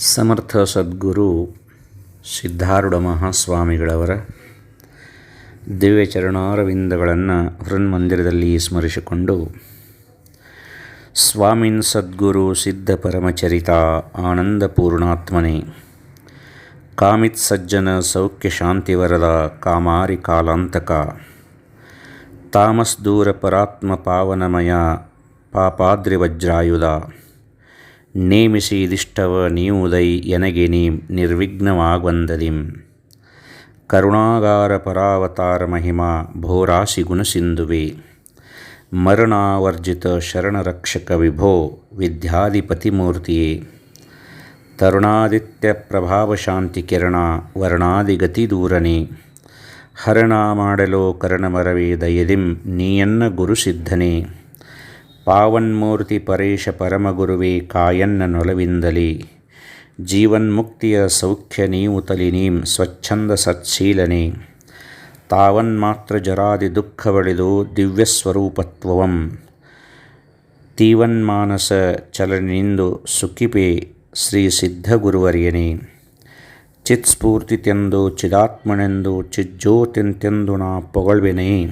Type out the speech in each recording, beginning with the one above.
ಸಮರ್ಥ ಸದ್ಗುರು ಸಿದ್ಧಾರೂಢ ಮಹಾಸ್ವಾಮಿಗಳವರ ದಿವ್ಯ ಚರಣಾರವಿಂದಗಳನ್ನು ಹೃನ್ಮಂದಿರದಲ್ಲಿ ಸ್ಮರಿಸಿಕೊಂಡು, ಸ್ವಾಮಿನ್ ಸದ್ಗುರು ಸಿದ್ಧ ಪರಮಚರಿತ ಆನಂದ ಪೂರ್ಣಾತ್ಮನೆ, ಕಾಮಿತ್ ಸಜ್ಜನ ಸೌಖ್ಯ ಶಾಂತಿವರದ ಕಾಮಾರಿ ಕಾಲಾಂತಕ, ತಾಮಸ್ ದೂರ ಪರಾತ್ಮ ಪಾವನಮಯ ಪಾಪಾದ್ರಿ ವಜ್ರಾಯುಧ ನೇಮಿಸಿ ಇದಿಷ್ಟವ ನೀವುದೈ ಎನಗೆ ನೀಂ ನಿರ್ವಿಘ್ನವಾಗಂದದಿಂ ಕರುಣಾಗಾರ ಪರಾವತಾರ ಮಹಿಮಾ ಭೋರಾಶಿ ಗುಣಸಿಂಧುವೆ ಮರಣಾವರ್ಜಿತ ಶರಣರಕ್ಷಕ ವಿಭೋ ವಿದ್ಯಾಧಿಪತಿಮೂರ್ತಿಯೇ ತರುಣಾದಿತ್ಯ ಪ್ರಭಾವ ಶಾಂತಿ ಕಿರಣ ವರ್ಣಾದಿಗತಿ ದೂರನೆ. ಹರಣ ಮಾಡಲೋ ಕರ್ಣಮರವೇ ದಯದಿಂ ನೀಯನ್ನ ಗುರುಸಿದ್ಧನೇ ಪಾವನ್ಮೂರ್ತಿ ಪರೇಶ ಪರಮಗುರುವೇ ಕಾಯನ್ನ ನೊಲವಿಂದಲಿ. ಜೀವನ್ಮುಕ್ತಿಯ ಸೌಖ್ಯ ನೀವು ತಲಿ ನೀಂ ಸ್ವಚ್ಛಂದ ಸತ್ಶೀಲನೆ ತಾವನ್ಮಾತ್ರ ಜರಾದಿ ದುಃಖವಳಿದು ದಿವ್ಯಸ್ವರೂಪತ್ವವಂ. ತೀವನ್ಮಾನಸ ಚಲನಿಂದು ಸುಖಿಪೆ ಶ್ರೀ ಸಿದ್ಧಗುರುವರ್ಯನೇ. ಚಿತ್ಸ್ಫೂರ್ತಿತೆಂದು ಚಿದಾತ್ಮನೆಂದು ಚಿಜ್ಜೋತಿಂತೆಂದು ನಾ ಪೊಗಳ್ವೆನೇ.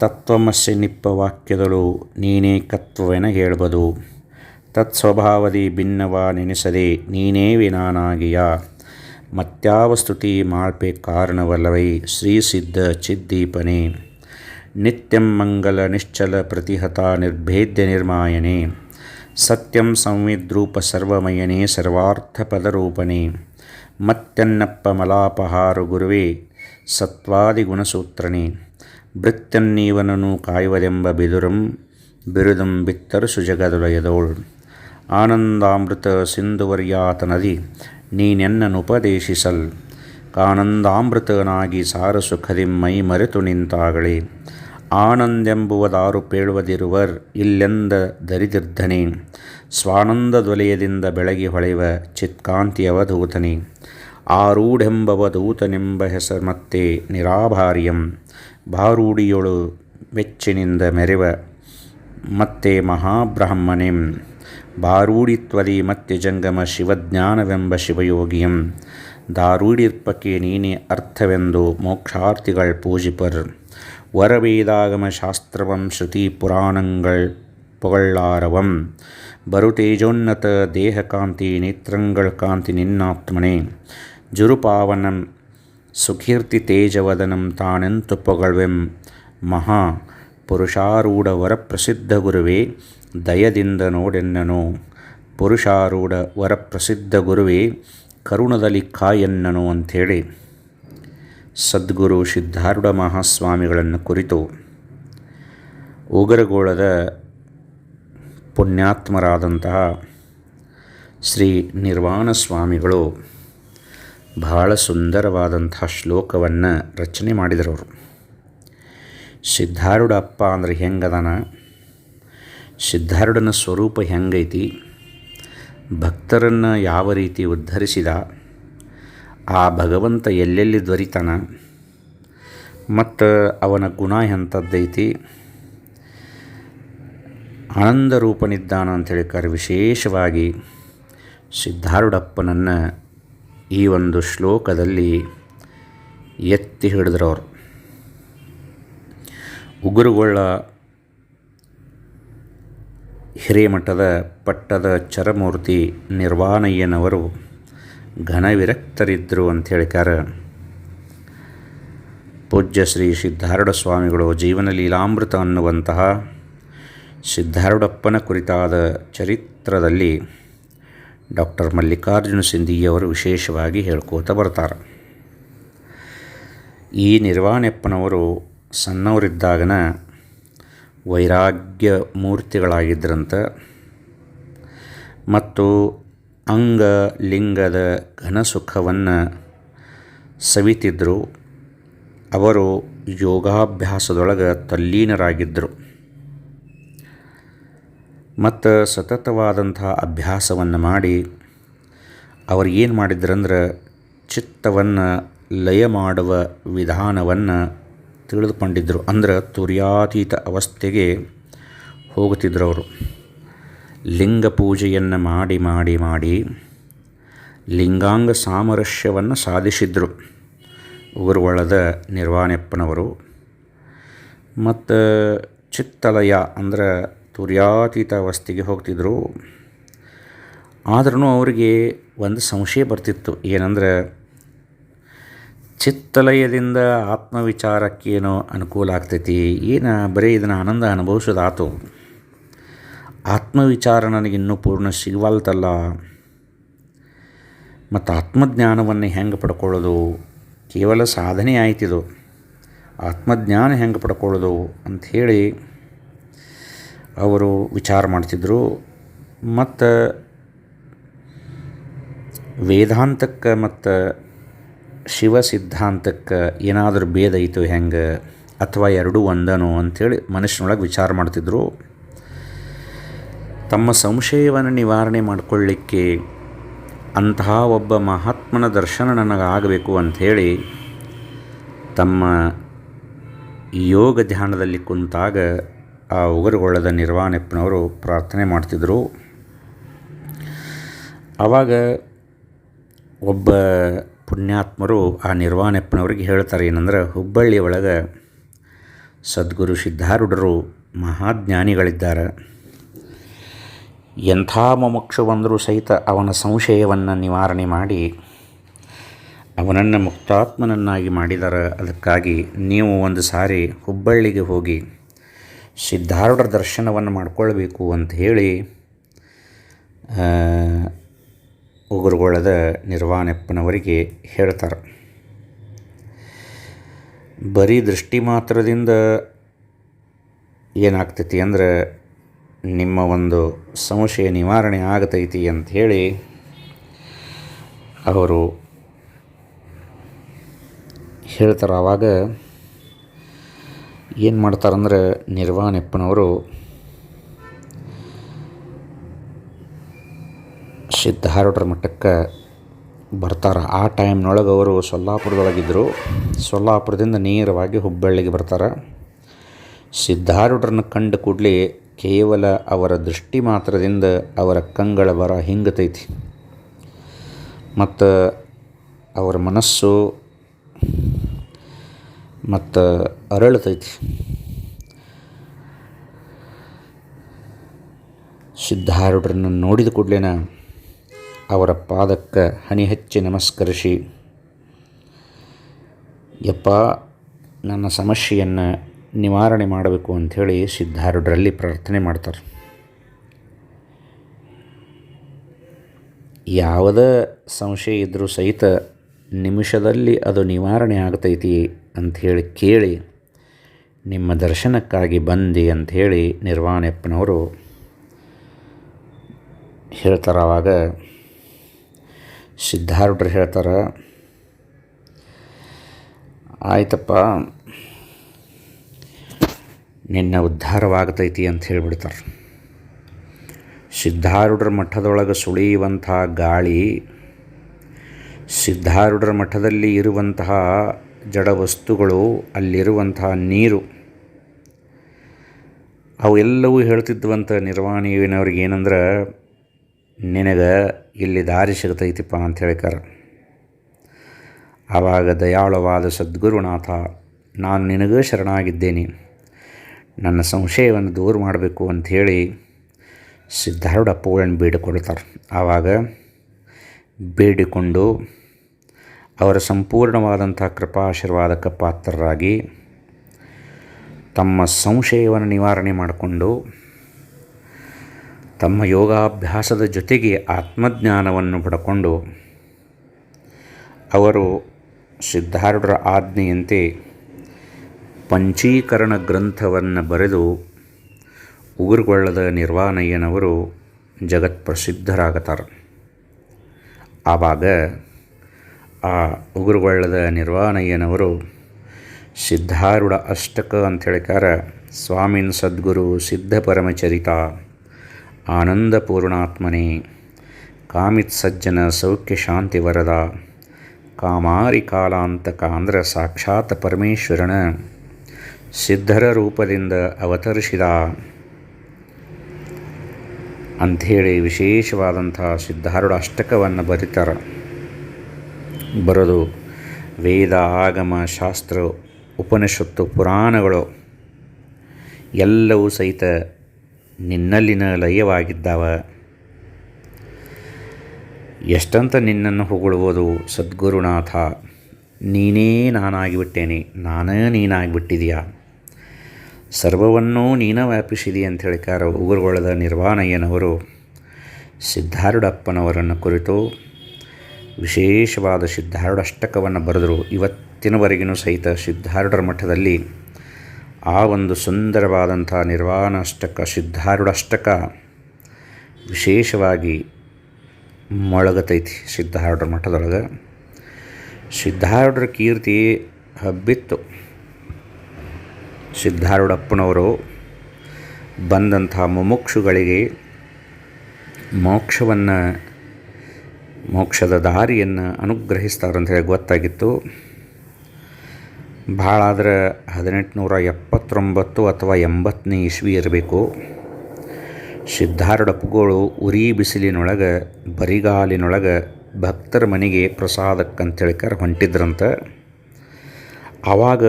ತತ್ವಮಸ್ಯ ನಿಪ್ಪ ವಾಕ್ಯದಳು, ನೀನೇ ಕತ್ವವೆನ ಹೇಳ್ಬದು. ತತ್ಸ್ವಭಾವದಿ ಭಿನ್ನವ ನೆನೆಸದೆ, ನೀನೇ ವಿನಾನಾಗಿಯ. ಮತ್ಯಾವ ಸ್ತುತಿ ಮಾಳ್ಪೆ ಕಾರಣವಲ್ಲವೈ ಶ್ರೀ ಸಿದ್ಧ ಚಿದ್ದೀಪನೆ. ನಿತ್ಯಂ ಮಂಗಲ ನಿಶ್ಚಲ ಪ್ರತಿಹತ ನಿರ್ಭೇದ್ಯ ನಿರ್ಮಾಯನೆ. ಸತ್ಯಂ ಸಂವಿದ್ರೂಪ ಸರ್ವಮಯನೇ ಸರ್ವಾರ್ಥಪದರೂಪನೆ ಮತ್ಯನ್ನಪ್ಪ ಮಲಾಪಹಾರು ಗುರುವೇ ಸತ್ವಾದಿಗುಣಸೂತ್ರನೇ ಭೃತ್ಯನ್ನೀವನನು ಕಾಯುವುದೆಂಬ ಬಿದುರಂ, ಬಿರುದಂ ಬಿತ್ತರು ಸುಜಗದೊಳೆಯದೋಳು. ಆನಂದಾಮೃತ ಸಿಂಧುವರ್ಯಾತ ನದಿ ನೀನೆನ್ನನುಪದೇಶಿಸಲ್ ಕಾನಂದಾಮೃತನಾಗಿ ಸಾರ ಸುಖದಿಂ ಮೈ ಮರೆತು ನಿಂತಾಗಳೆ ಆನಂದೆಂಬುವುದಾರು ಪೇಳುವುದಿರುವರ್ ಇಲ್ಲೆಂದ ದರಿದಿರ್ಧನೆ. ಸ್ವಾನಂದದೊಲೆಯದಿಂದ ಬೆಳಗಿ ಹೊಳೆವ ಚಿತ್ಕಾಂತಿಯವಧೂತನೆ ಆರೂಢೆಂಬವ ದೂತನೆಂಬ ಹೆಸರು ಮತ್ತೆ ನಿರಾಭಾರ್ಯಂ. ಬಾರೂಡಿಯೊಳು ವೆಚ್ಚಿನಿಂದ ಮೆರೆವ ಮತ್ತೆ ಮಹಾಬ್ರಹ್ಮನೆಂ ಬಾರೂಡಿತ್ವದಿ ಮತ್ತೆ ಜಂಗಮ ಶಿವಜ್ಞಾನವೆಂಬ ಶಿವಯೋಗಿಯಂ ದಾರೂಡಿರ್ಪಕ್ಕೆ ನೀನೇ ಅರ್ಥವೆಂದು ಮೋಕ್ಷಾರ್ಥಿಗಳ್ ಪೂಜಿಪರ್ ವರವೇದಾಗಮ ಶಾಸ್ತ್ರವಂ ಶ್ರುತಿ ಪುರಾಣಗಳ್ ಪೊಗಳ್ಳಾರವಂ ಬರುತೇಜೋನ್ನತ ದೇಹಕಾಂತಿ ನೇತ್ರಗಳ್ ಕಾಂತಿ ನಿನ್ನಾತ್ಮನೆ ಜುರುಪಾವನಂ ಸುಕೀರ್ತಿ ತೇಜವದನಂ ತಾನೆಂತು ಪೊಗಳ್ವೆಂ. ಮಹಾ ಪುರುಷಾರೂಢ ವರಪ್ರಸಿದ್ಧ ಗುರುವೇ, ದಯದಿಂದ ನೋಡೆನ್ನನು. ಪುರುಷಾರೂಢ ವರಪ್ರಸಿದ್ಧ ಗುರುವೇ, ಕರುಣದಲ್ಲಿ ಕಾಯನ್ನನು ಅಂಥೇಳಿ. ಸದ್ಗುರು ಸಿದ್ಧಾರೂಢ ಮಹಾಸ್ವಾಮಿಗಳನ್ನು ಕುರಿತು ಉಗರಗೋಳದ ಪುಣ್ಯಾತ್ಮರಾದಂತಹ ಶ್ರೀ ನಿರ್ವಾಣ ಸ್ವಾಮಿಗಳು ಬಹಳ ಸುಂದರವಾದಂಥ ಶ್ಲೋಕವನ್ನು ರಚನೆ ಮಾಡಿದರವರು. ಸಿದ್ಧಾರೂಢ ಅಪ್ಪ ಅಂದರೆ ಹೆಂಗದಾನ? ಸಿದ್ಧಾರೂಢನ ಸ್ವರೂಪ ಹೆಂಗೈತಿ? ಭಕ್ತರನ್ನು ಯಾವ ರೀತಿ ಉದ್ಧರಿಸಿದ? ಆ ಭಗವಂತ ಎಲ್ಲೆಲ್ಲಿ ದೊರಿತಾನ ಮತ್ತು ಅವನ ಗುಣ ಎಂಥದ್ದೈತಿ ಆನಂದ ಅಂತ ಹೇಳಿ ಕರೆ ವಿಶೇಷವಾಗಿ ಸಿದ್ಧಾರೂಢಪ್ಪನನ್ನು ಈ ಒಂದು ಶ್ಲೋಕದಲ್ಲಿ ಎತ್ತಿ ಹಿಡಿದ್ರವರು. ಉಗುರುಗೊಳ್ಳ ಹಿರೇಮಠದ ಪಟ್ಟದ ಚರಮೂರ್ತಿ ನಿರ್ವಾಣಯ್ಯನವರು ಘನವಿರಕ್ತರಿದ್ದರು ಅಂತ ಹೇಳಿಕಾರ ಪೂಜ್ಯ ಶ್ರೀ ಸಿದ್ಧಾರೂಢ ಸ್ವಾಮಿಗಳು ಜೀವನ ಲೀಲಾಮೃತ ಅನ್ನುವಂತಹ ಸಿದ್ಧಾರೂಢಪ್ಪನ ಕುರಿತಾದ ಚರಿತ್ರದಲ್ಲಿ ಡಾಕ್ಟರ್ ಮಲ್ಲಿಕಾರ್ಜುನ ಸಿಂಧಿಯವರು ವಿಶೇಷವಾಗಿ ಹೇಳ್ಕೋತ ಬರ್ತಾರೆ. ಈ ನಿರ್ವಾಣೆಪ್ಪನವರು ಸಣ್ಣವರಿದ್ದಾಗನ ವೈರಾಗ್ಯ ಮೂರ್ತಿಗಳಾಗಿದ್ದರಂತ ಮತ್ತು ಅಂಗ ಲಿಂಗದ ಘನ ಸುಖವನ್ನು ಸವಿತಿದ್ದರು ಅವರು ಯೋಗಾಭ್ಯಾಸದೊಳಗೆ ತಲ್ಲೀನರಾಗಿದ್ದರು ಮತ್ತು ಸತತವಾದಂಥ ಅಭ್ಯಾಸವನ್ನು ಮಾಡಿ ಅವರು ಏನು ಮಾಡಿದ್ರಂದ್ರೆ ಚಿತ್ತವನ್ನು ಲಯ ಮಾಡುವ ವಿಧಾನವನ್ನು ತಿಳಿದುಕೊಂಡಿದ್ದರು ಅಂದ್ರೆ ತುರ್ಯಾತೀತ ಅವಸ್ಥೆಗೆ ಹೋಗುತ್ತಿದ್ದರು ಅವರು. ಲಿಂಗ ಪೂಜೆಯನ್ನು ಮಾಡಿ ಮಾಡಿ ಮಾಡಿ ಲಿಂಗಾಂಗ ಸಾಮರಸ್ಯವನ್ನು ಸಾಧಿಸಿದ್ರು ಊರುವಳದ ನಿರ್ವಾಣಪ್ಪನವರು. ಮತ್ತು ಚಿತ್ತಲಯ ಅಂದ್ರೆ ತುರ್ಯಾತೀತ ಅವಸ್ಥೆಗೆ ಹೋಗ್ತಿದ್ರು. ಆದ್ರೂ ಅವರಿಗೆ ಒಂದು ಸಂಶಯ ಬರ್ತಿತ್ತು. ಏನಂದ್ರೆ, ಚಿತ್ತಲಯದಿಂದ ಆತ್ಮವಿಚಾರಕ್ಕೇನೋ ಅನುಕೂಲ ಆಗ್ತೈತಿ. ಏನು ಬರೀ ಇದನ್ನು ಆನಂದ ಅನುಭವಿಸೋದಾತು. ಆತ್ಮವಿಚಾರ ನನಗಿನ್ನೂ ಪೂರ್ಣ ಸಿಗವಲ್ತಲ್ಲ. ಮತ್ತು ಆತ್ಮಜ್ಞಾನವನ್ನು ಹೆಂಗೆ ಪಡ್ಕೊಳ್ಳೋದು? ಕೇವಲ ಸಾಧನೆ ಆಯ್ತಿದು. ಆತ್ಮಜ್ಞಾನ ಹೆಂಗೆ ಪಡ್ಕೊಳ್ಳೋದು? ಅಂಥೇಳಿ ಅವರು ವಿಚಾರ ಮಾಡ್ತಿದ್ದರು ಮತ್ತು ವೇದಾಂತಕ್ಕೆ ಮತ್ತು ಶಿವ ಸಿದ್ಧಾಂತಕ್ಕೆ ಏನಾದರೂ ಭೇದ ಐತು ಹೆಂಗೆ? ಅಥವಾ ಎರಡೂ ಒಂದನೋ ಅಂಥೇಳಿ ಮನುಷ್ಯನೊಳಗೆ ವಿಚಾರ ಮಾಡ್ತಿದ್ದರು ತಮ್ಮ ಸಂಶಯವನ್ನು ನಿವಾರಣೆ ಮಾಡಿಕೊಳ್ಳಿಕ್ಕೆ ಅಂತಹ ಒಬ್ಬ ಮಹಾತ್ಮನ ದರ್ಶನ ನನಗಾಗಬೇಕು ಅಂಥೇಳಿ ತಮ್ಮ ಯೋಗ ಧ್ಯಾನದಲ್ಲಿ ಕುಂತಾಗ ಆ ಉಗುರುಗೊಳ್ಳದ ನಿರ್ವಾಣಪ್ಪನವರು ಪ್ರಾರ್ಥನೆ ಮಾಡ್ತಿದ್ದರು ಆವಾಗ ಒಬ್ಬ ಪುಣ್ಯಾತ್ಮರು ಆ ನಿರ್ವಾಣಪ್ಪನವ್ರಿಗೆ ಹೇಳ್ತಾರೆ ಏನಂದ್ರೆ, ಹುಬ್ಬಳ್ಳಿ ಒಳಗೆ ಸದ್ಗುರು ಸಿದ್ಧಾರೂಢರು ಮಹಾಜ್ಞಾನಿಗಳಿದ್ದಾರೆ. ಎಂಥ ಮೊಮಕ್ಷು ಬಂದರೂ ಸಹಿತ ಅವನ ಸಂಶಯವನ್ನು ನಿವಾರಣೆ ಮಾಡಿ, ಅವನನ್ನು ಮುಕ್ತಾತ್ಮನನ್ನಾಗಿ ಮಾಡಿದ್ದಾರೆ ಅದಕ್ಕಾಗಿ ನೀವು ಒಂದು ಸಾರಿ ಹುಬ್ಬಳ್ಳಿಗೆ ಹೋಗಿ ಸಿದ್ಧಾರೂಢರ ದರ್ಶನವನ್ನು ಮಾಡಿಕೊಳ್ಬೇಕು ಅಂತ ಹೇಳಿ ಉಗುರುಗೊಳ್ಳದ ನಿರ್ವಾಣಪ್ಪನವರಿಗೆ ಹೇಳ್ತಾರೆ. ಬರೀ ದೃಷ್ಟಿ ಮಾತ್ರದಿಂದ ಏನಾಗ್ತೈತಿ ಅಂದ್ರೆ, ನಿಮ್ಮ ಒಂದು ಸಂಶಯ ನಿವಾರಣೆ ಆಗತೈತಿ ಹೇಳಿ ಅವರು ಹೇಳ್ತಾರೆ. ಆವಾಗ ಏನು ಮಾಡ್ತಾರಂದ್ರೆ ನಿರ್ವಾಣಪ್ಪನವರು ಸಿದ್ಧಾರೂಢರ ಮಠಕ್ಕೆ ಬರ್ತಾರೆ. ಆ ಟೈಮ್ನೊಳಗೆ ಅವರು ಸೊಲ್ಲಾಪುರದೊಳಗಿದ್ದರು ಸೊಲ್ಲಾಪುರದಿಂದ ನೇರವಾಗಿ ಹುಬ್ಬಳ್ಳಿಗೆ ಬರ್ತಾರೆ. ಸಿದ್ಧಾರೂಢರನ್ನು ಕಂಡ ಕೂಡಲೇ ಕೇವಲ ಅವರ ದೃಷ್ಟಿ ಮಾತ್ರದಿಂದ ಅವರ ಕಂಗಳ ಬರ ಹಿಂಗತೈತಿ. ಮತ್ತು ಅವರ ಮನಸ್ಸು ಮತ್ತು ಅರಳತೈತಿ. ಸಿದ್ಧಾರೂಢರನ್ನು ನೋಡಿದ ಕೂಡಲೇನ ಅವರ ಪಾದಕ್ಕೆ ಹನಿ ಹಚ್ಚಿ ನಮಸ್ಕರಿಸಿ, ಯಪ್ಪ, ನನ್ನ ಸಮಸ್ಯೆಯನ್ನು ನಿವಾರಣೆ ಮಾಡಬೇಕು ಅಂಥೇಳಿ ಸಿದ್ಧಾರೂಢರಲ್ಲಿ ಪ್ರಾರ್ಥನೆ ಮಾಡ್ತಾರೆ. ಯಾವುದೇ ಸಂಶಯ ಇದ್ದರೂ ಸಹಿತ ನಿಮಿಷದಲ್ಲಿ ಅದು ನಿವಾರಣೆ ಆಗ್ತೈತಿ ಅಂಥೇಳಿ ಕೇಳಿ ನಿಮ್ಮ ದರ್ಶನಕ್ಕಾಗಿ ಬಂದಿ ಅಂಥೇಳಿ ನಿರ್ವಾಣಪ್ಪನವರು ಹೇಳ್ತಾರೆ ಆವಾಗ ಸಿದ್ಧಾರೂಢರು ಹೇಳ್ತಾರೆ, ಆಯ್ತಪ್ಪ, ನಿನ್ನ ಉದ್ಧಾರವಾಗ್ತೈತಿ ಅಂತ ಹೇಳಿಬಿಡ್ತಾರೆ. ಸಿದ್ಧಾರೂಢರ ಮಠದೊಳಗೆ ಸುಳಿಯುವಂಥ ಗಾಳಿ ಸಿದ್ಧಾರೂಢರ ಮಠದಲ್ಲಿ ಇರುವಂತಹ ಜಡ ವಸ್ತುಗಳು, ಅಲ್ಲಿರುವಂತಹ ನೀರು, ಅವೆಲ್ಲವೂ ಹೇಳ್ತಿದ್ವಂತ ನಿರ್ವಾಣಿನವ್ರಿಗೆ ಏನಂದ್ರೆ, ನಿನಗೆ ಇಲ್ಲಿ ದಾರಿ ಸಿಗ್ತೈತಿಪ್ಪ ಅಂತ ಹೇಳ್ಕಾರ ಆವಾಗ ದಯಾಳವಾದ ಸದ್ಗುರುನಾಥ, ನಾನು ನಿನಗೂ ಶರಣಾಗಿದ್ದೇನೆ. ನನ್ನ ಸಂಶಯವನ್ನು ದೂರ ಮಾಡಬೇಕು ಅಂಥೇಳಿ ಸಿದ್ಧಾರೂಢ ಪೂಳನ್ನು ಬೇಡಿಕೊಳ್ತಾರೆ ಆವಾಗ ಬೇಡಿಕೊಂಡು ಅವರ ಸಂಪೂರ್ಣವಾದಂಥ ಕೃಪಾಶೀರ್ವಾದಕ್ಕೆ ಪಾತ್ರರಾಗಿ ತಮ್ಮ ಸಂಶಯವನ್ನು ನಿವಾರಣೆ ಮಾಡಿಕೊಂಡು ತಮ್ಮ ಯೋಗಾಭ್ಯಾಸದ ಜೊತೆಗೆ ಆತ್ಮಜ್ಞಾನವನ್ನು ಪಡ್ಕೊಂಡು ಅವರು ಸಿದ್ಧಾರೂಢರ ಆಜ್ಞೆಯಂತೆ ಪಂಚೀಕರಣ ಗ್ರಂಥವನ್ನು ಬರೆದು ಉಗುರುಗೊಳ್ಳದ ನಿರ್ವಾಣಯ್ಯನವರು ಜಗತ್ಪ್ರಸಿದ್ಧರಾಗತಾರೆ. ಆವಾಗ ಆ ಉಗುರುಗೊಳ್ಳದ ನಿರ್ವಾಣಯ್ಯನವರು ಸಿದ್ಧಾರೂಢ ಅಷ್ಟಕ ಅಂತ ಹೇಳಿಕಾರ ಸ್ವಾಮಿನ್ ಸದ್ಗುರು ಸಿದ್ಧ ಪರಮಚರಿತ, ಆನಂದ ಪೂರ್ಣಾತ್ಮನೇ, ಕಾಮಿತ್ ಸಜ್ಜನ ಸೌಖ್ಯ ಶಾಂತಿ ವರದ, ಕಾಮಾರಿ ಕಾಲಾಂತಕ ಅಂದರೆ ಸಾಕ್ಷಾತ್ ಪರಮೇಶ್ವರನ, ಸಿದ್ಧರ ರೂಪದಿಂದ ಅವತರಿಸಿದ. ಅಂಥೇಳಿ ವಿಶೇಷವಾದಂತಹ ಸಿದ್ಧಾರೂಢ ಅಷ್ಟಕವನ್ನು ಬರೀತಾರೆ. ಬರೆದು ವೇದ ಆಗಮ ಶಾಸ್ತ್ರ ಉಪನಿಷತ್ತು ಪುರಾಣಗಳು ಎಲ್ಲವೂ ಸಹಿತ ನಿನ್ನಲ್ಲಿನ ಲಯವಾಗಿದ್ದಾವ. ಎಷ್ಟಂತ ನಿನ್ನನ್ನು ಹೊಗಳುವುದು ಸದ್ಗುರುನಾಥ, ನೀನೇ ನಾನಾಗಿಬಿಟ್ಟೇನೆ, ನಾನೇ ನೀನಾಗಿಬಿಟ್ಟಿದೆಯಾ ಸರ್ವವನ್ನೂ ನೀನ ವ್ಯಾಪಿಸಿದಿ ಅಂತ ಹೇಳಿಕಾರ ಉಗುರುಗೊಳ್ಳದ ನಿರ್ವಾಣಯ್ಯನವರು ಸಿದ್ಧಾರೂಢಪ್ಪನವರನ್ನು ಕುರಿತು ವಿಶೇಷವಾದ ಸಿದ್ಧಾರೂಢ ಅಷ್ಟಕವನ್ನು ಬರೆದರು. ಇವತ್ತಿನವರೆಗಿನೂ ಸಹಿತ ಸಿದ್ಧಾರೂಢರ ಮಠದಲ್ಲಿ ಆ ಒಂದು ಸುಂದರವಾದಂಥ ನಿರ್ವಾಣ ಅಷ್ಟಕ ಸಿದ್ಧಾರೂಢ ಅಷ್ಟಕ ವಿಶೇಷವಾಗಿ ಮೊಳಗತೈತಿ ಸಿದ್ಧಾರೂಢರ ಮಠದೊಳಗೆ. ಸಿದ್ಧಾರೂಢರ ಕೀರ್ತಿ ಹಬ್ಬಿತ್ತು. ಸಿದ್ಧಾರೂಢಪ್ಪನವರು ಬಂದಂಥ ಮುಮುಕ್ಷುಗಳಿಗೆ ಮೋಕ್ಷವನ್ನು, ಮೋಕ್ಷದ ದಾರಿಯನ್ನು ಅನುಗ್ರಹಿಸ್ತಾರಂತ ಹೇಳಿ ಗೊತ್ತಾಗಿತ್ತು. ಭಾಳ ಆದರೆ ಹದಿನೆಂಟುನೂರ ಎಪ್ಪತ್ತೊಂಬತ್ತು ಅಥವಾ ಎಂಬತ್ತನೇ ಇಸ್ವಿ ಇರಬೇಕು. ಸಿದ್ಧಾರೂಢಪ್ಪಗಳು ಉರಿ ಬಿಸಿಲಿನೊಳಗೆ, ಬರಿಗಾಲಿನೊಳಗೆ ಭಕ್ತರ ಮನೆಗೆ ಪ್ರಸಾದಕ್ಕಂತೇಳಿಕರ ಹೊಂಟಿದ್ರಂತ. ಆವಾಗ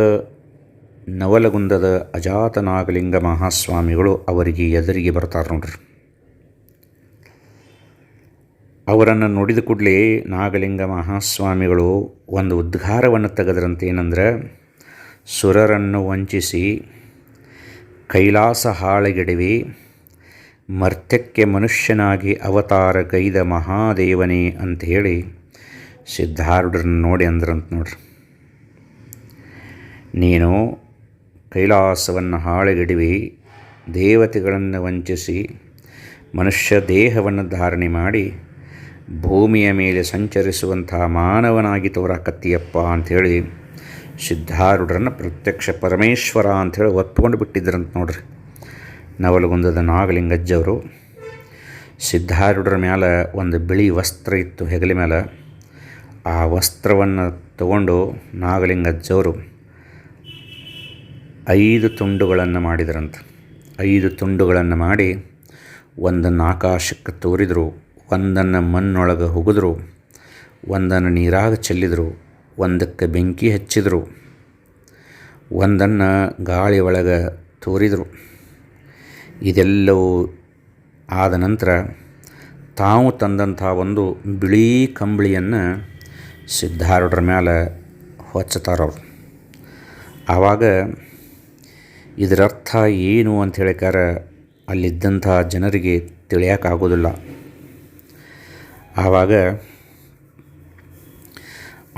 ನವಲಗುಂದದ ಅಜಾತನಾಗಲಿಂಗ ಮಹಾಸ್ವಾಮಿಗಳು ಅವರಿಗೆ ಎದುರಿಗೆ ಬರ್ತಾರೆ ನೋಡ್ರಿ. ಅವರನ್ನು ನೋಡಿದ ಕೂಡಲೇ ನಾಗಲಿಂಗ ಮಹಾಸ್ವಾಮಿಗಳು ಒಂದು ಉದ್ಘಾರವನ್ನು ತೆಗೆದ್ರಂತೆ ಏನಂದ್ರೆ ಸುರರನ್ನು ವಂಚಿಸಿ ಕೈಲಾಸ ಹಾಳೆಗೆಡವಿ ಮರ್ತ್ಯಕ್ಕೆ ಮನುಷ್ಯನಾಗಿ ಅವತಾರ ಗೈದ ಮಹಾದೇವನೇ ಅಂತ ಹೇಳಿ ಸಿದ್ಧಾರೂಢರನ್ನು ನೋಡಿ ಅಂದ್ರಂತ ನೋಡ್ರಿ. ನೀನು ಕೈಲಾಸವನ್ನು ಹಾಳೆಗೆಡವಿ, ದೇವತೆಗಳನ್ನು ವಂಚಿಸಿ, ಮನುಷ್ಯ ದೇಹವನ್ನು ಧಾರಣೆ ಮಾಡಿ, ಭೂಮಿಯ ಮೇಲೆ ಸಂಚರಿಸುವಂತಹ ಮಾನವನಾಗಿ ತೋರಾಕತ್ತಿಯಪ್ಪ ಅಂಥೇಳಿ ಸಿದ್ಧಾರೂಢರನ್ನು ಪ್ರತ್ಯಕ್ಷ ಪರಮೇಶ್ವರ ಅಂಥೇಳಿ ಒತ್ಕೊಂಡು ಬಿಟ್ಟಿದ್ರಂತ ನೋಡ್ರಿ. ನವಲಗುಂದದ ನಾಗಲಿಂಗಜ್ಜವರು ಸಿದ್ಧಾರೂಢರ ಮೇಲೆ ಒಂದು ಬಿಳಿ ವಸ್ತ್ರ ಇತ್ತು ಹೆಗಲಿ ಮೇಲೆ ಆ ವಸ್ತ್ರವನ್ನು ತಗೊಂಡು ನಾಗಲಿಂಗಜ್ಜವರು ಐದು ತುಂಡುಗಳನ್ನು ಮಾಡಿದ್ರಂತ. ಐದು ತುಂಡುಗಳನ್ನು ಮಾಡಿ ಒಂದನ್ನು ಆಕಾಶಕ್ಕೆ ತೋರಿದರು, ಒಂದನ್ನು ಮಣ್ಣೊಳಗೆ ಹುಗಿದ್ರು, ಒಂದನ್ನು ನೀರಾಗ ಚೆಲ್ಲಿದರು, ಒಂದಕ್ಕೆ ಬೆಂಕಿ ಹಚ್ಚಿದರು, ಒಂದನ್ನು ಗಾಳಿ ಒಳಗೆ ತೋರಿದರು. ಇದೆಲ್ಲವೂ ಆದ ನಂತರ ತಾವು ತಂದಂಥ ಒಂದು ಬಿಳಿ ಕಂಬಳಿಯನ್ನು ಸಿದ್ಧಾರೂಢರ ಮೇಲೆ ಹೊಚ್ಚತಾರವ್ರು ಆವಾಗ ಇದರರ್ಥ ಏನು ಅಂತ ಹೇಳಿಕಾರ ಅಲ್ಲಿದ್ದಂಥ ಜನರಿಗೆ ತಿಳಿಯೋಕ್ಕಾಗೋದಿಲ್ಲ ಆವಾಗ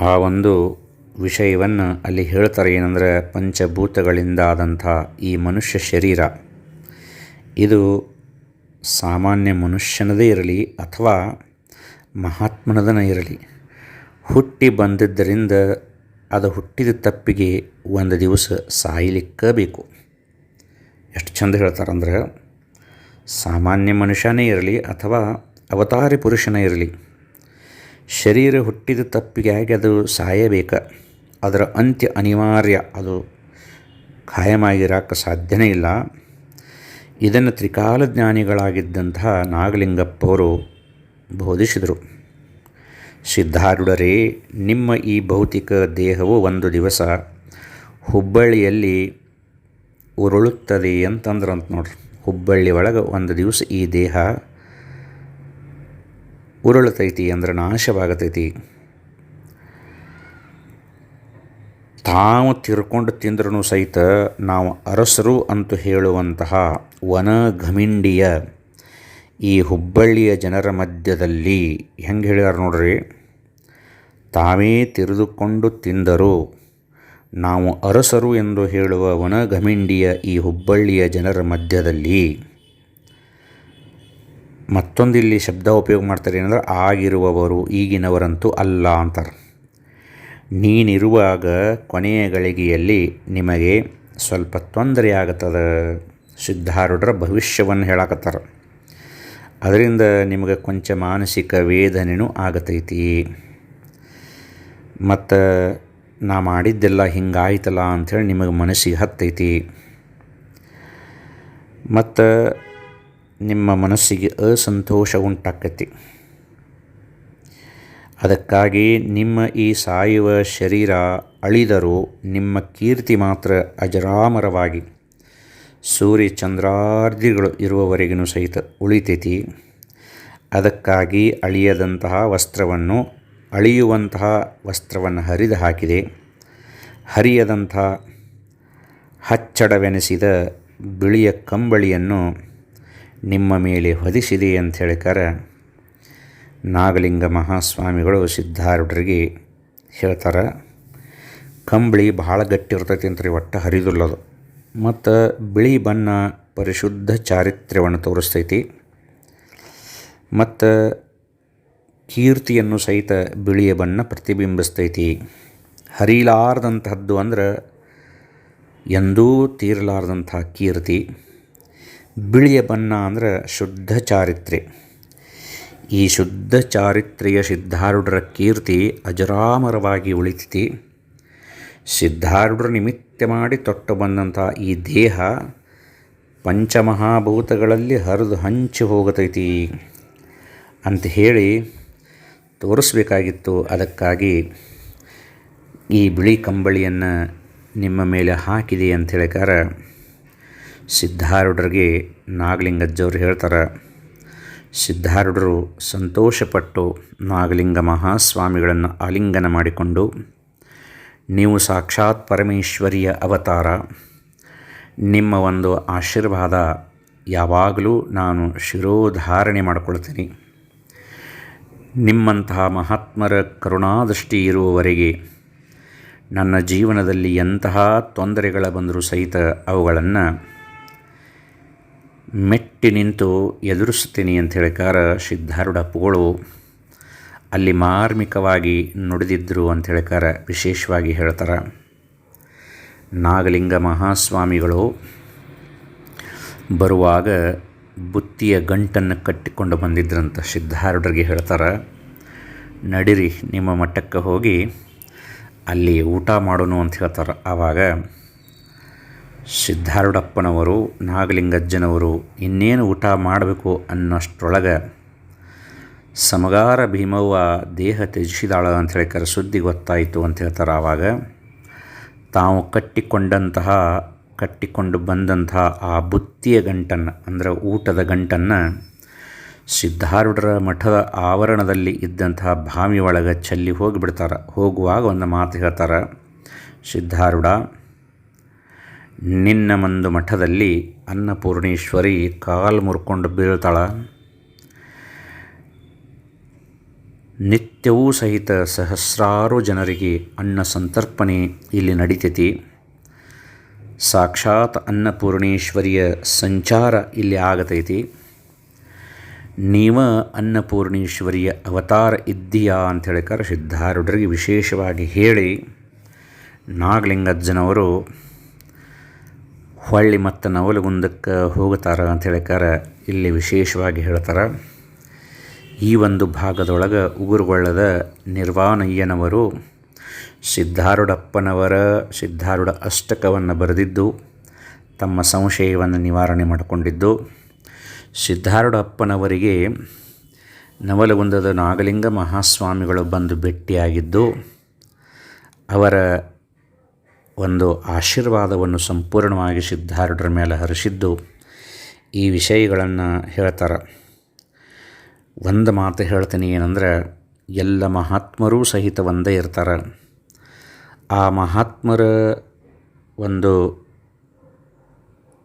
ಆ ಒಂದು ವಿಷಯವನ್ನು ಅಲ್ಲಿ ಹೇಳ್ತಾರೆ ಏನಂದರೆ ಪಂಚಭೂತಗಳಿಂದ ಆದಂಥ ಈ ಮನುಷ್ಯ ಶರೀರ. ಇದು ಸಾಮಾನ್ಯ ಮನುಷ್ಯನದೇ ಇರಲಿ ಅಥವಾ ಮಹಾತ್ಮನದನೇ ಇರಲಿ. ಹುಟ್ಟಿ ಬಂದಿದ್ದರಿಂದ ಅದು ಹುಟ್ಟಿದ ತಪ್ಪಿಗೆ ಒಂದು ದಿವಸ ಸಾಯಲಿಕ್ಕೆ ಬೇಕು ಎಷ್ಟು ಚಂದ ಹೇಳ್ತಾರಂದ್ರೆ, ಸಾಮಾನ್ಯ ಮನುಷ್ಯನೇ ಇರಲಿ ಅಥವಾ ಅವತಾರಿ ಪುರುಷನೇ ಇರಲಿ, ಶರೀರ ಹುಟ್ಟಿದ ತಪ್ಪಿಗೆ ಆಗಿ ಅದು ಸಾಯಬೇಕ. ಅದರ ಅಂತ್ಯ ಅನಿವಾರ್ಯ. ಅದು ಖಾಯಮಾಗಿರಕ್ಕೆ ಸಾಧ್ಯನೇ ಇಲ್ಲ. ಇದನ್ನು ತ್ರಿಕಾಲಜ್ಞಾನಿಗಳಾಗಿದ್ದಂತಹ ನಾಗಲಿಂಗಪ್ಪವರು ಬೋಧಿಸಿದರು. ಸಿದ್ಧಾರೂಢರೇ, ನಿಮ್ಮ ಈ ಭೌತಿಕ ದೇಹವು ಒಂದು ದಿವಸ ಹುಬ್ಬಳ್ಳಿಯಲ್ಲಿ ಉರುಳುತ್ತದೆ ಅಂತಂದ್ರಂತ ನೋಡ್ರಿ. ಹುಬ್ಬಳ್ಳಿ ಒಳಗೆ ಒಂದು ದಿವಸ ಈ ದೇಹ ಉರುಳತೈತಿ ಅಂದ್ರೆ ನಾಶವಾಗತೈತಿ. ತಾವು ತಿರ್ಕೊಂಡು ತಿಂದ್ರೂ ಸಹಿತ ನಾವು ಅರಸರು ಅಂತ ಹೇಳುವಂತಹ ವನ ಘಮಿಂಡಿಯ ಈ ಹುಬ್ಬಳ್ಳಿಯ ಜನರ ಮಧ್ಯದಲ್ಲಿ ಹೆಂಗೆ ಹೇಳ್ಯಾರ ನೋಡ್ರಿ? ತಾವೇ ತಿರಿದುಕೊಂಡು ತಿಂದರು. ನಾವು ಅರಸರು ಎಂದು ಹೇಳುವ ವನಗಮಿಂಡಿಯ ಈ ಹುಬ್ಬಳ್ಳಿಯ ಜನರ ಮಧ್ಯದಲ್ಲಿ ಮತ್ತೊಂದಿಲ್ಲಿ ಶಬ್ದ ಉಪಯೋಗ ಮಾಡ್ತಾರೆ ಏನಂದ್ರೆ ಆಗಿರುವವರು, ಈಗಿನವರಂತೂ ಅಲ್ಲ ಅಂತಾರೆ. ನೀನಿರುವಾಗ ಕೊನೆಯ ಗಳಿಗೆಯಲ್ಲಿ ನಿಮಗೆ ಸ್ವಲ್ಪ ತೊಂದರೆ ಆಗತ್ತದ, ಸಿದ್ಧಾರೂಢರ ಭವಿಷ್ಯವನ್ನು ಹೇಳಾಕತ್ತಾರ. ಅದರಿಂದ ನಿಮಗೆ ಕೊಂಚ ಮಾನಸಿಕ ವೇದನೆಯೂ ಆಗತೈತಿ. ಮತ್ತು ನಾ ಮಾಡಿದ್ದೆಲ್ಲ ಹಿಂಗಾಯ್ತಲ್ಲ ಅಂಥೇಳಿ ನಿಮಗೆ ಮನಸ್ಸಿಗೆ ಹತ್ತೈತಿ. ಮತ್ತು ನಿಮ್ಮ ಮನಸ್ಸಿಗೆ ಅಸಂತೋಷ ಉಂಟಾಕತಿ. ಅದಕ್ಕಾಗಿ ನಿಮ್ಮ ಈ ಸಾಯುವ ಶರೀರ ಅಳಿದರೂ ನಿಮ್ಮ ಕೀರ್ತಿ ಮಾತ್ರ ಅಜರಾಮರವಾಗಿ ಸೂರ್ಯ ಚಂದ್ರಾರ್ಧಿಗಳು ಇರುವವರೆಗೂ ಸಹಿತ ಉಳಿತೈತಿ. ಅದಕ್ಕಾಗಿ ಅಳಿಯದಂತಹ ವಸ್ತ್ರವನ್ನು ಅಳಿಯುವಂತಹ ವಸ್ತ್ರವನ್ನು ಹರಿದು ಹಾಕಿದೆ. ಹರಿಯದಂಥ ಹಚ್ಚಡವೆನಿಸಿದ ಬಿಳಿಯ ಕಂಬಳಿಯನ್ನು ನಿಮ್ಮ ಮೇಲೆ ಹೊದಿಸಿದೆ ಅಂತ ಹೇಳಿಕಾರ ನಾಗಲಿಂಗ ಮಹಾಸ್ವಾಮಿಗಳು ಸಿದ್ಧಾರೂಢರಿಗೆ ಹೇಳ್ತಾರೆ, ಕಂಬಳಿ ಭಾಳ ಗಟ್ಟಿ ಇರ್ತೈತಿ ಅಂತ ಒಟ್ಟು ಹರಿದುಲ್ಲದು ಮತ್ತು ಬಿಳಿ ಬಣ್ಣ ಪರಿಶುದ್ಧ ಚಾರಿತ್ರ್ಯವನ್ನು ತೋರಿಸ್ತೈತಿ. ಮತ್ತು ಕೀರ್ತಿಯನ್ನು ಸಹಿತ ಬಿಳಿಯ ಬಣ್ಣ ಪ್ರತಿಬಿಂಬಿಸ್ತೈತಿ. ಹರಿಲಾರ್ದಂಥದ್ದು ಅಂದ್ರೆ ಎಂದೂ ತೀರಲಾರ್ದಂಥ ಕೀರ್ತಿ. ಬಿಳಿಯ ಬಣ್ಣ ಅಂದ್ರೆ ಶುದ್ಧ ಚಾರಿತ್ರೆ. ಈ ಶುದ್ಧ ಚಾರಿತ್ರೆಯ ಸಿದ್ಧಾರೂಢರ ಕೀರ್ತಿ ಅಜರಾಮರವಾಗಿ ಉಳಿತೈತಿ. ಸಿದ್ಧಾರೂಢರ ನಿಮಿತ್ತ ಮಾಡಿ ತೊಟ್ಟು ಬಂದಂಥ ಈ ದೇಹ ಪಂಚಮಹಾಭೂತಗಳಲ್ಲಿ ಹರಿದು ಹಂಚಿ ಹೋಗತೈತಿ. ಅಂತ ಹೇಳಿ ತೋರಿಸ್ಬೇಕಾಗಿತ್ತು. ಅದಕ್ಕಾಗಿ ಈ ಬಿಳಿ ಕಂಬಳಿಯನ್ನು ನಿಮ್ಮ ಮೇಲೆ ಹಾಕಿದೆ ಅಂತ ಹೇಳಿಕಾರ ಸಿದ್ಧಾರೂಢರಿಗೆ ನಾಗಲಿಂಗಜ್ಜವ್ರು ಹೇಳ್ತಾರೆ, ಸಿದ್ಧಾರೂಢರು ಸಂತೋಷಪಟ್ಟು ನಾಗಲಿಂಗ ಮಹಾಸ್ವಾಮಿಗಳನ್ನು ಆಲಿಂಗನ ಮಾಡಿಕೊಂಡು, ನೀವು ಸಾಕ್ಷಾತ್ ಪರಮೇಶ್ವರಿಯ ಅವತಾರ, ನಿಮ್ಮ ಒಂದು ಆಶೀರ್ವಾದ ಯಾವಾಗಲೂ ನಾನು ಶಿರೋಧಾರಣೆ ಮಾಡಿಕೊಳ್ತೀನಿ. ನಿಮ್ಮಂತಹ ಮಹಾತ್ಮರ ಕರುಣಾದೃಷ್ಟಿ ಇರುವವರೆಗೆ ನನ್ನ ಜೀವನದಲ್ಲಿ ಎಂತಹ ತೊಂದರೆಗಳ ಬಂದರೂ ಸಹಿತ ಅವುಗಳನ್ನು ಮೆಟ್ಟಿ ನಿಂತು ಎದುರಿಸ್ತೀನಿ ಅಂತ ಹೇಳಿಕಾರ ಸಿದ್ಧಾರೂಢಪ್ಪಗಳು ಅಲ್ಲಿ ಮಾರ್ಮಿಕವಾಗಿ ನುಡಿದಿದ್ದರು ಅಂತ ಹೇಳಿಕಾರ ವಿಶೇಷವಾಗಿ ಹೇಳ್ತಾರೆ. ನಾಗಲಿಂಗ ಮಹಾಸ್ವಾಮಿಗಳು ಬರುವಾಗ ಬುತ್ತಿಯ ಗಂಟನ್ನು ಕಟ್ಟಿಕೊಂಡು ಬಂದಿದ್ರಂತ ಸಿದ್ಧಾರೂಢರಿಗೆ ಹೇಳ್ತಾರೆ, ನಡಿರಿ, ನಿಮ್ಮ ಮಟ್ಟಕ್ಕೆ ಹೋಗಿ ಅಲ್ಲಿ ಊಟ ಮಾಡೋನು ಅಂತ ಹೇಳ್ತಾರೆ. ಆವಾಗ ಸಿದ್ಧಾರೂಢಪ್ಪನವರು, ನಾಗಲಿಂಗಜ್ಜನವರು, ಇನ್ನೇನು ಊಟ ಮಾಡಬೇಕು ಅನ್ನೋಷ್ಟರೊಳಗೆ ಸಮಗಾರ ಭೀಮವ್ವ ದೇಹ ತ್ಯಜಿಸಿದಾಳ ಅಂತ ಹೇಳಿ ಕರೆ ಸುದ್ದಿ ಗೊತ್ತಾಯಿತು ಅಂತ ಹೇಳ್ತಾರೆ. ಆವಾಗ ತಾವು ಕಟ್ಟಿಕೊಂಡಂತಹ ಕಟ್ಟಿಕೊಂಡು ಬಂದಂಥ ಆ ಬುತ್ತಿಯ ಗಂಟನ್ನು, ಅಂದರೆ ಊಟದ ಗಂಟನ್ನು ಸಿದ್ಧಾರೂಢರ ಮಠದ ಆವರಣದಲ್ಲಿ ಇದ್ದಂತಹ ಭಾವಿ ಒಳಗೆ ಚೆಲ್ಲಿ ಹೋಗಿಬಿಡ್ತಾರೆ. ಹೋಗುವಾಗ ಒಂದು ಮಾತು ಹೇಳ್ತಾರೆ, ಸಿದ್ಧಾರೂಢ, ನಿನ್ನ ಒಂದು ಮಠದಲ್ಲಿ ಅನ್ನಪೂರ್ಣೇಶ್ವರಿ ಕಾಲು ಮುರ್ಕೊಂಡು ಬೀಳ್ತಾಳ. ನಿತ್ಯವೂ ಸಹಿತ ಸಹಸ್ರಾರು ಜನರಿಗೆ ಅನ್ನ ಸಂತರ್ಪಣೆ ಇಲ್ಲಿ ನಡೀತೈತಿ. ಸಾಕ್ಷಾತ್ ಅನ್ನಪೂರ್ಣೇಶ್ವರಿಯ ಸಂಚಾರ ಇಲ್ಲಿ ಆಗತೈತಿ. ನೀವ ಅನ್ನಪೂರ್ಣೇಶ್ವರಿಯ ಅವತಾರ ಇದ್ದೀಯಾ ಅಂತ ಹೇಳಿಕಾರ ಸಿದ್ಧಾರೂಢರಿಗೆ ವಿಶೇಷವಾಗಿ ಹೇಳಿ ನಾಗಲಿಂಗಜ್ಜನವರು ಹೊಳ್ಳಿ ಮತ್ತು ನವಲಗುಂದಕ್ಕೆ ಹೋಗುತ್ತಾರ ಅಂತ ಹೇಳಿಕಾರ ಇಲ್ಲಿ ವಿಶೇಷವಾಗಿ ಹೇಳ್ತಾರೆ. ಈ ಒಂದು ಭಾಗದೊಳಗೆ ಉಗುರುಗೊಳ್ಳದ ನಿರ್ವಾಣಯ್ಯನವರು ಸಿದ್ಧಾರೂಢಪ್ಪನವರ ಸಿದ್ಧಾರೂಢ ಅಷ್ಟಕವನ್ನು ಬರೆದಿದ್ದು, ತಮ್ಮ ಸಂಶಯವನ್ನು ನಿವಾರಣೆ ಮಾಡಿಕೊಂಡಿದ್ದು, ಸಿದ್ಧಾರೂಢಪ್ಪನವರಿಗೆ ನವಲಗುಂದದ ನಾಗಲಿಂಗ ಮಹಾಸ್ವಾಮಿಗಳು ಬಂದು ಭೇಟಿಯಾಗಿದ್ದು, ಅವರ ಒಂದು ಆಶೀರ್ವಾದವನ್ನು ಸಂಪೂರ್ಣವಾಗಿ ಸಿದ್ಧಾರೂಢರ ಮೇಲೆ ಹರಿಸಿದ್ದು, ಈ ವಿಷಯಗಳನ್ನು ಹೇಳ್ತಾರೆ. ಒಂದು ಮಾತು ಹೇಳ್ತೀನಿ ಏನಂದ್ರೆ, ಎಲ್ಲ ಮಹಾತ್ಮರೂ ಸಹಿತ ಒಂದೇ ಇರ್ತಾರೆ. ಆ ಮಹಾತ್ಮರ ಒಂದು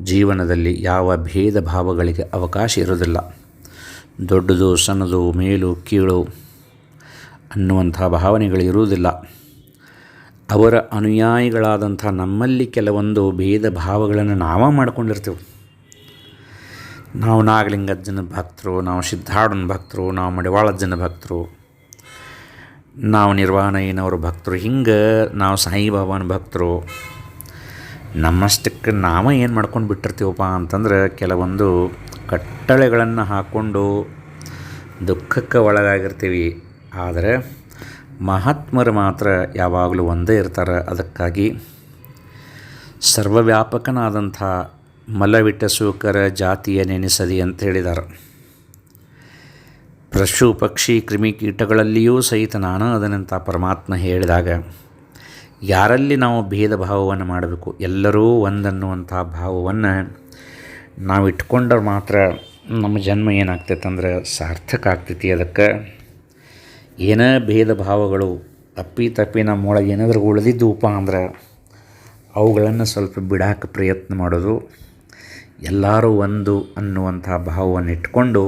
ಜೀವನದಲ್ಲಿ ಯಾವ ಭೇದ ಭಾವಗಳಿಗೆ ಅವಕಾಶ ಇರೋದಿಲ್ಲ ದೊಡ್ಡದು, ಸಣ್ಣದು, ಮೇಲು, ಕೀಳು ಅನ್ನುವಂಥ ಭಾವನೆಗಳು ಇರುವುದಿಲ್ಲ. ಅವರ ಅನುಯಾಯಿಗಳಾದಂಥ ನಮ್ಮಲ್ಲಿ ಕೆಲವೊಂದು ಭೇದ ಭಾವಗಳನ್ನು ನಾವೇ ಮಾಡಿಕೊಂಡಿರ್ತೇವೆ. ನಾವು ನಾಗಲಿಂಗಜ್ಜನ ಭಕ್ತರು, ನಾವು ಸಿದ್ಧಾಡನ ಭಕ್ತರು, ನಾವು ಮಡಿವಾಳಜ್ಜನ ಭಕ್ತರು ನಾವು ನಿರ್ವಾಣಯ್ಯನವ್ರ ಭಕ್ತರು, ಹಿಂಗೆ ನಾವು ಸಾಯಿಬಾಬಾನ ಭಕ್ತರು, ನಮ್ಮಷ್ಟಕ್ಕೆ ನಾವು ಏನು ಮಾಡ್ಕೊಂಡು ಬಿಟ್ಟಿರ್ತೀವಪ್ಪ ಅಂತಂದ್ರೆ ಕೆಲವೊಂದು ಕಟ್ಟಳೆಗಳನ್ನು ಹಾಕ್ಕೊಂಡು ದುಃಖಕ್ಕೆ ಒಳಗಾಗಿರ್ತೀವಿ. ಆದರೆ ಮಹಾತ್ಮರು ಮಾತ್ರ ಯಾವಾಗಲೂ ಒಂದೇ ಇರ್ತಾರೆ. ಅದಕ್ಕಾಗಿ ಸರ್ವವ್ಯಾಪಕನಾದಂಥ ಮಲವಿಟ್ಟ ಸೂಕರ ಜಾತಿಯ ನೆನೆಸದಿ ಅಂತ ಹೇಳಿದ್ದಾರೆ ಪಶು ಪಕ್ಷಿ ಕ್ರಿಮಿಕೀಟಗಳಲ್ಲಿಯೂ ಸಹಿತ ನಾನು ಅದನ್ನಂಥ ಪರಮಾತ್ಮ ಹೇಳಿದಾಗ, ಯಾರಲ್ಲಿ ನಾವು ಭೇದ ಭಾವವನ್ನು ಮಾಡಬೇಕು? ಎಲ್ಲರೂ ಒಂದನ್ನುವಂಥ ಭಾವವನ್ನು ನಾವು ಇಟ್ಕೊಂಡ್ರೆ ಮಾತ್ರ ನಮ್ಮ ಜನ್ಮ ಏನಾಗ್ತೈತೆ ಅಂದ್ರೆ ಸಾರ್ಥಕ ಆಗ್ತೈತಿ. ಅದಕ್ಕೆ ಏನೇ ಭೇದ ಭಾವಗಳು ಅಪ್ಪಿ ತಪ್ಪಿ ನಮ್ಮೊಳಗೆ ಏನಾದರೂ ಉಳಿದಿದ್ದುಪ್ಪ ಅಂದ್ರೆ ಅವುಗಳನ್ನು ಸ್ವಲ್ಪ ಬಿಡಾಕ ಪ್ರಯತ್ನ ಮಾಡೋದು, ಎಲ್ಲರೂ ಒಂದು ಅನ್ನುವಂಥ ಭಾವವನ್ನು ಇಟ್ಕೊಂಡು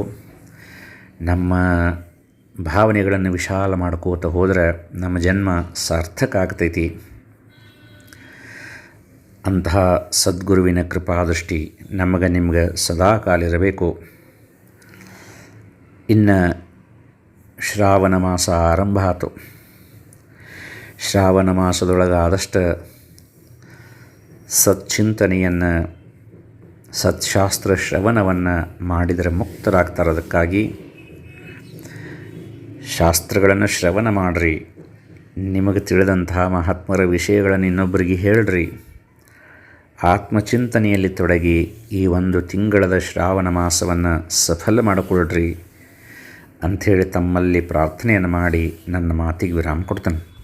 ನಮ್ಮ ಭಾವನೆಗಳನ್ನು ವಿಶಾಲ ಮಾಡ್ಕೋತ ಹೋದರೆ ನಮ್ಮ ಜನ್ಮ ಸಾರ್ಥಕ ಆಗ್ತೈತಿ. ಅಂತಹ ಸದ್ಗುರುವಿನ ಕೃಪಾದೃಷ್ಟಿ ನಮಗೆ ನಿಮ್ಗೆ ಸದಾ ಕಾಲ ಇರಬೇಕು. ಇನ್ನು ಶ್ರಾವಣ ಮಾಸ ಆರಂಭ ಆಯಿತು ಶ್ರಾವಣ ಮಾಸದೊಳಗಾದಷ್ಟು ಸಚ್ಚಿಂತನೆಯನ್ನು, ಸತ್ಶಾಸ್ತ್ರ ಶ್ರವಣವನ್ನು ಮಾಡಿದರೆ ಮುಕ್ತರಾಗ್ತಾರೆ ಅದಕ್ಕಾಗಿ ಶಾಸ್ತ್ರಗಳನ್ನು ಶ್ರವಣ ಮಾಡಿರಿ. ನಿಮಗೆ ತಿಳಿದಂತಹ ಮಹಾತ್ಮರ ವಿಷಯಗಳನ್ನು ಇನ್ನೊಬ್ಬರಿಗೆ ಹೇಳ್ರಿ. ಆತ್ಮಚಿಂತನೆಯಲ್ಲಿ ತೊಡಗಿ ಈ ಒಂದು ತಿಂಗಳದ ಶ್ರಾವಣ ಮಾಸವನ್ನು ಸಫಲ ಮಾಡಿಕೊಳ್ಳ್ರಿ ಅಂಥೇಳಿ ತಮ್ಮಲ್ಲಿ ಪ್ರಾರ್ಥನೆಯನ್ನು ಮಾಡಿ ನನ್ನ ಮಾತಿಗೆ ವಿರಾಮ ಕೊಡ್ತೇನೆ.